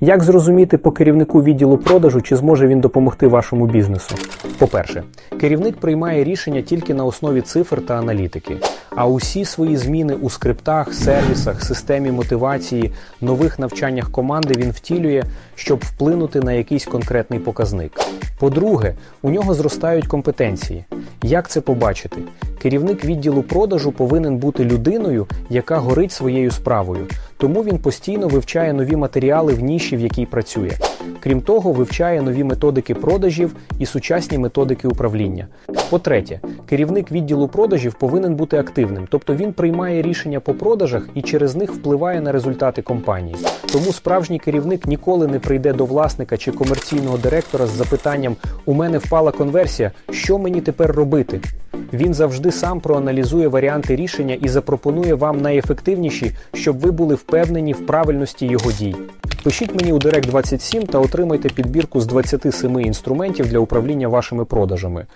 Як зрозуміти по керівнику відділу продажу, чи зможе він допомогти вашому бізнесу? По-перше, керівник приймає рішення тільки на основі цифр та аналітики. А усі свої зміни у скриптах, сервісах, системі мотивації, нових навчаннях команди він втілює, щоб вплинути на якийсь конкретний показник. По-друге, у нього зростають компетенції. Як це побачити? Керівник відділу продажу повинен бути людиною, яка горить своєю справою. Тому він постійно вивчає нові матеріали в ніші, в якій працює. Крім того, вивчає нові методики продажів і сучасні методики управління. По-третє, керівник відділу продажів повинен бути активним, тобто він приймає рішення по продажах і через них впливає на результати компанії. Тому справжній керівник ніколи не прийде до власника чи комерційного директора з запитанням: у мене впала конверсія, що мені тепер робити? Він завжди сам проаналізує варіанти рішення і запропонує вам найефективніші, щоб ви були впевнені в правильності його дій. Пишіть мені у Direct 27 та отримайте підбірку з 27 інструментів для управління вашими продажами.